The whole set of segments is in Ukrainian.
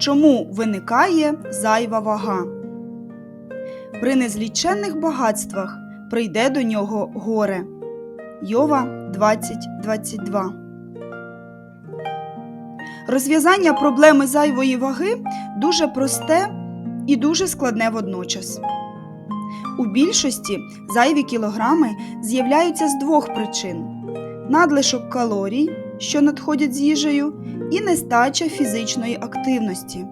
Чому виникає зайва вага? При незліченних багатствах прийде до нього горе. Йова 20.22 Розв'язання проблеми зайвої ваги дуже просте і дуже складне водночас. У більшості зайві кілограми з'являються з двох причин: надлишок калорій, що надходять з їжею, і нестача фізичної активності.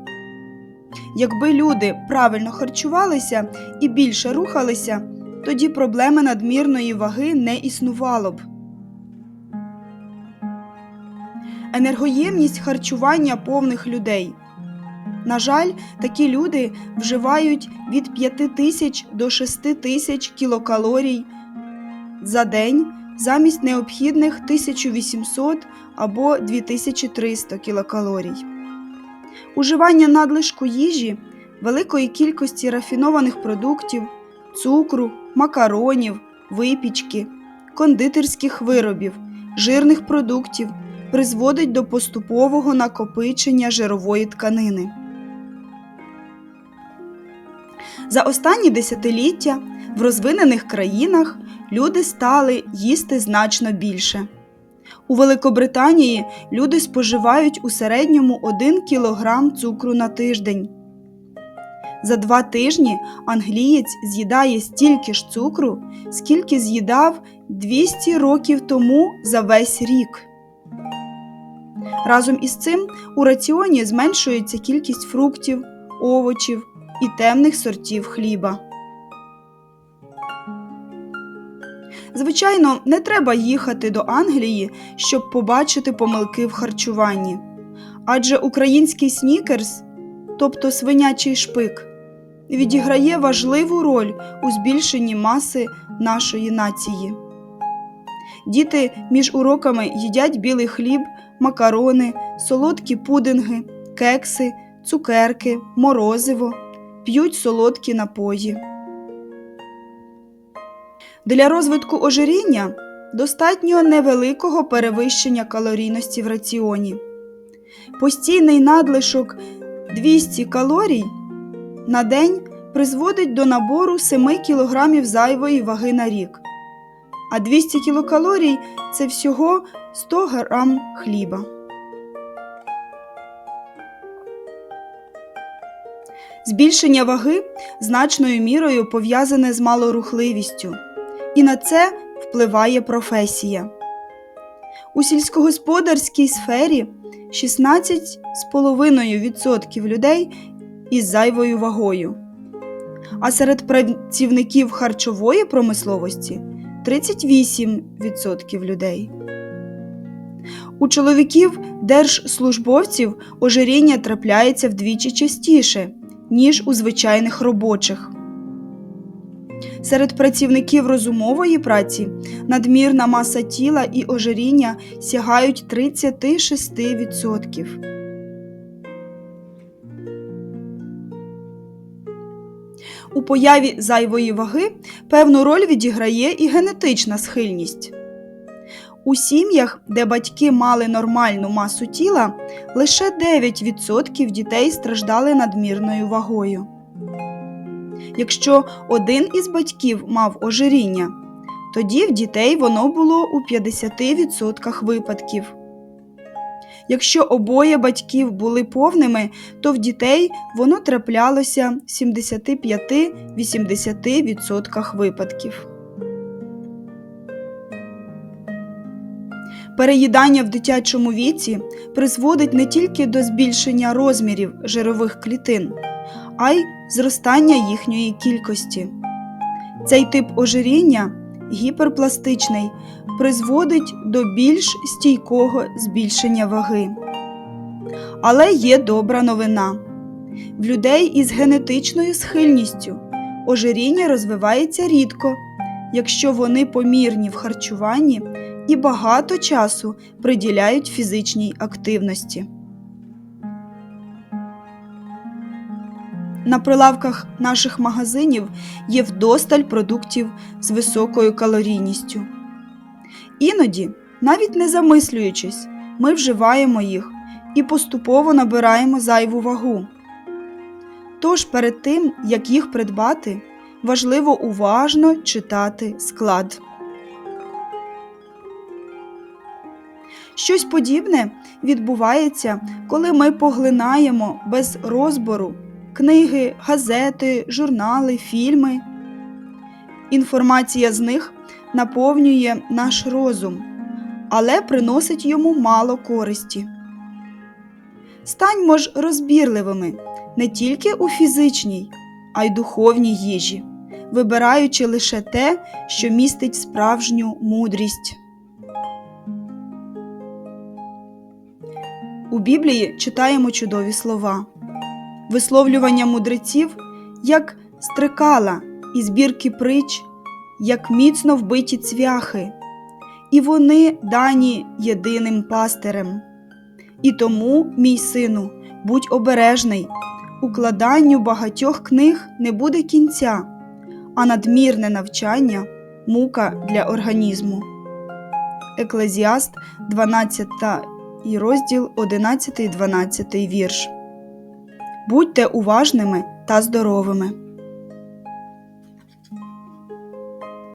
Якби люди правильно харчувалися і більше рухалися, тоді проблеми надмірної ваги не існувало б. Енергоємність харчування повних людей. На жаль, такі люди вживають від 5 тисяч до 6 тисяч кілокалорій за день замість необхідних 1800 або 2300 кілокалорій. Уживання надлишку їжі, великої кількості рафінованих продуктів, цукру, макаронів, випічки, кондитерських виробів, жирних продуктів призводить до поступового накопичення жирової тканини. За останні десятиліття в розвинених країнах люди стали їсти значно більше. У Великобританії люди споживають у середньому 1 кг цукру на тиждень. За два тижні англієць з'їдає стільки ж цукру, скільки з'їдав 200 років тому за весь рік. Разом із цим у раціоні зменшується кількість фруктів, овочів і темних сортів хліба. Звичайно, не треба їхати до Англії, щоб побачити помилки в харчуванні. Адже український снікерс, тобто свинячий шпик, відіграє важливу роль у збільшенні маси нашої нації. Діти між уроками їдять білий хліб, макарони, солодкі пудинги, кекси, цукерки, морозиво, п'ють солодкі напої. Для розвитку ожиріння достатньо невеликого перевищення калорійності в раціоні. Постійний надлишок 200 калорій на день призводить до набору 7 кг зайвої ваги на рік, а 200 кілокалорій це всього 100 грам хліба. Збільшення ваги значною мірою пов'язане з малорухливістю, і на це впливає професія. У сільськогосподарській сфері 16,5% людей із зайвою вагою, а серед працівників харчової промисловості 38% людей. У чоловіків держслужбовців ожиріння трапляється вдвічі частіше, ніж у звичайних робочих. Серед працівників розумової праці надмірна маса тіла і ожиріння сягають 36%. У появі зайвої ваги певну роль відіграє і генетична схильність. У сім'ях, де батьки мали нормальну масу тіла, лише 9% дітей страждали надмірною вагою. Якщо один із батьків мав ожиріння, тоді в дітей воно було у 50% випадків. Якщо обоє батьків були повними, то в дітей воно траплялося в 75-80% випадків. Переїдання в дитячому віці призводить не тільки до збільшення розмірів жирових клітин, а й зростання їхньої кількості. Цей тип ожиріння гіперпластичний, призводить до більш стійкого збільшення ваги. Але є добра новина. В людей із генетичною схильністю ожиріння розвивається рідко, якщо вони помірні в харчуванні і багато часу приділяють фізичній активності. На прилавках наших магазинів є вдосталь продуктів з високою калорійністю. Іноді, навіть не замислюючись, ми вживаємо їх і поступово набираємо зайву вагу. Тож перед тим, як їх придбати, важливо уважно читати склад. Щось подібне відбувається, коли ми поглинаємо без розбору книги, газети, журнали, фільми. Інформація з них наповнює наш розум, але приносить йому мало користі. Станьмо ж розбірливими не тільки у фізичній, а й духовній їжі, вибираючи лише те, що містить справжню мудрість. У Біблії читаємо чудові слова, висловлювання мудреців як стрикала і збірки притч, як міцно вбиті цвяхи, і вони дані єдиним пастирем. І тому, мій сину, будь обережний, укладанню багатьох книг не буде кінця, а надмірне навчання мука для організму. Еклезіаст, 12 і розділ 11-12 вірш. Будьте уважними та здоровими.